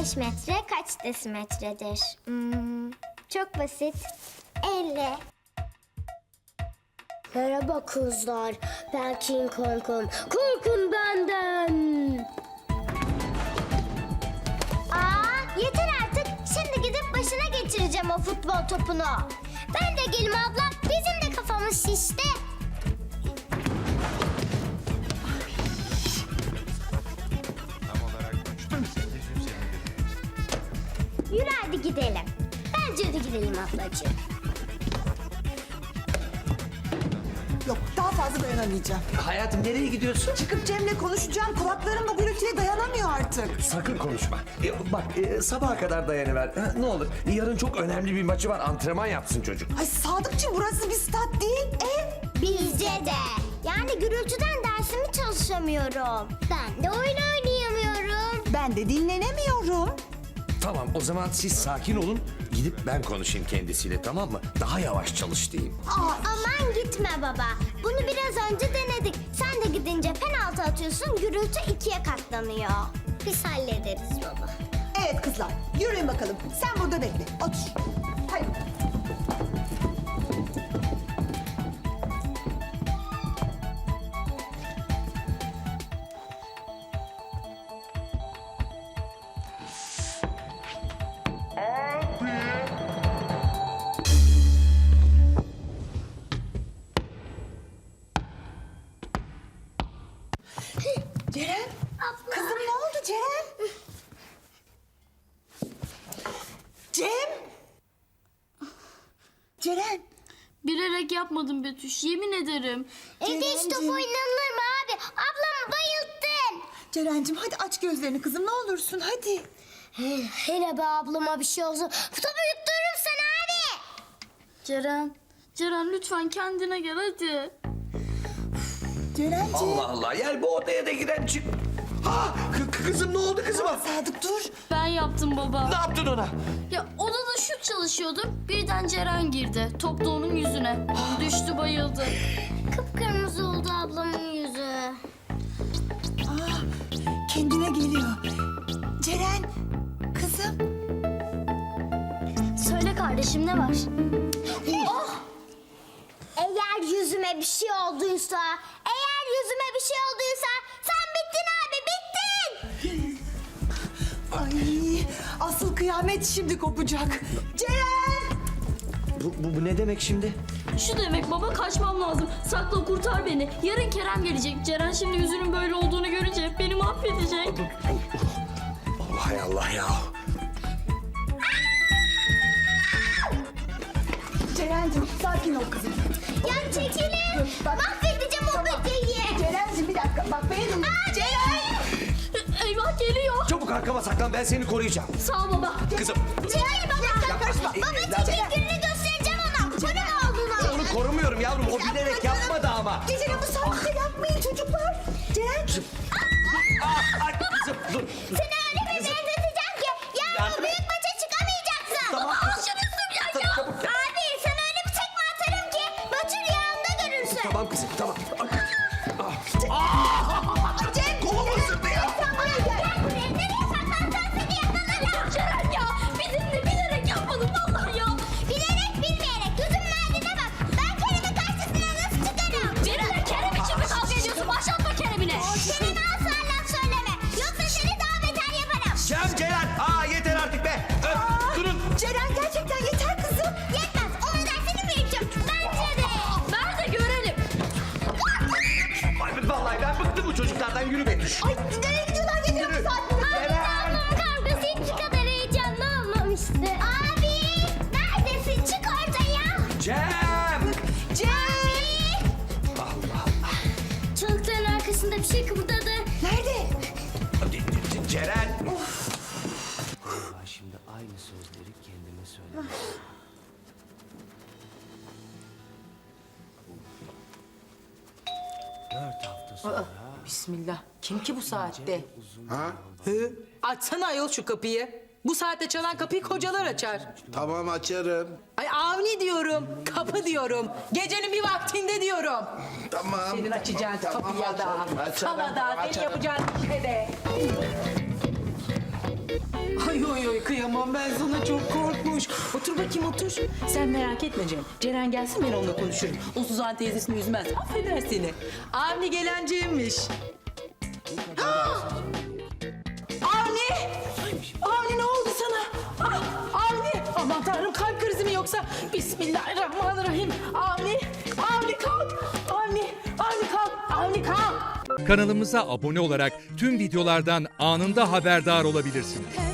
5 metre kaç desimetredir? Hmm, çok basit. 50. Merhaba kızlar. Ben King Kong'um. Korkun benden. Aa, yeter artık. Şimdi gidip başına geçireceğim o futbol topunu. Ben de gelim abla. Bizim de kafamız şişti. Yürü hadi gidelim. Bence de gidelim ablacığım. Yok daha fazla dayanamayacağım. Hayatım nereye gidiyorsun? Çıkıp Cem'le konuşacağım. Kulaklarım bu gürültüye dayanamıyor artık. Sakın konuşma. E, bak e, sabaha kadar dayanıver. Ha, ne olur. Yarın çok önemli bir maçı var. Antrenman yapsın çocuk. Ay Sadıkçı burası bir stat değil ev. Bizce de. Yani gürültüden dersimi çalışamıyorum. Ben de oyun oynayamıyorum. Ben de dinlenemiyorum. Tamam o zaman siz sakin olun. Gidip ben konuşayım kendisiyle tamam mı? Daha yavaş çalış diyeyim. Aa, aman gitme baba. Bunu biraz önce denedik. Sen de gidince penaltı atıyorsun, gürültü ikiye katlanıyor. Biz hallederiz baba. Evet kızlar yürüyün bakalım. Sen burada bekle. Otur. Hadi. Cem. Ceren. Bilerek yapmadım Betüş, yemin ederim. Evde hiç top Ceren'cim. oynanır mı abi? Ablamı bayılttın. Ceren'cim hadi aç gözlerini kızım ne olursun hadi. Hele be ablama bir şey olsun. Topu yuttururum sana abi. Ceren, Ceren lütfen kendine gel hadi. Ceren'cim. Allah Allah. Yani bu odaya da giren çık. Ha kı- kızım ne oldu kızıma? Sadık dur. Ben yaptım baba. Ne yaptın ona? Ya odada şut çalışıyordum. Birden Ceren girdi. Top da onun yüzüne. Düştü bayıldı. Kıpkırmızı oldu ablamın yüzü. Aa, kendine geliyor. Ceren. Kızım. Söyle kardeşim ne var? Eğer yüzüme bir şey olduysa, eğer yüzüme bir şey olduysa Ay asıl kıyamet şimdi kopacak. Ceren. Bu, bu, bu ne demek şimdi? Şu demek baba kaçmam lazım. Sakla kurtar beni. Yarın Kerem gelecek. Ceren şimdi yüzünün böyle olduğunu görünce beni mahvedecek. Allah hay Allah ya. Ceren'cim sakin ol kızım. Ya çekilin. Bak- Mahvedeceğim arkama saklan ben seni koruyacağım. Sağ ol baba. Kızım Çekil baba. Sen karışma. Baba çekil gününü göstereceğim ona. Bana olduğunu. onu korumuyorum yavrum. O bilerek yapmadı ama. Gecenin bu saatte yapmayın çocuklar. Ceren. Ah, ay, kızım dur. Seni öyle bir benzeteceğim ki yarın o büyük maça çıkamayacaksın. Tamam. Al şunu üstümden ya. Abi sana öyle bir tekme atarım ki maçı rüyanda görürsün. Tamam kızım tamam. Ay. Ah. Bu çocuklardan. Yürü Betüş. Ay nereye gidiyorlar geliyor bu saatte? Ablamın kavgası hiç kadar heyecanlı olmamıştı. Abi neredesin? Çık ortaya. Cem. Cem. Allah Allah. Çocukların arkasında bir şey kıpırdadı. Nerede? C- C- Ceren. Şimdi aynı sözleri kendime söyledim. Dört hafta sonra Bismillah. Kim ki bu saatte? Ha? Açsana ayol şu kapıyı. Bu saatte çalan kapıyı kocalar açar. Tamam açarım. Ay avni diyorum, kapı diyorum. Gecenin bir vaktinde diyorum. Tamam. Senin açacağın Tamam, kapıya da, açarım, sana da, senin açarım. yapacağın işe de. Kıyamam ben sana çok korkmuş. Otur bakayım otur. Sen merak etme Cem. Ceren gelsin ben onunla konuşurum. O Suzan teyzesini üzmez. Affeder seni. Avni gelen Cem'miş. Avni! Avni ne oldu sana? Ah, Avni! Aman tanrım kalp krizi mi yoksa? Bismillahirrahmanirrahim. Avni! Avni kalk! Avni! Avni kalk! Avni kalk! Kanalımıza abone olarak tüm videolardan anında haberdar olabilirsiniz.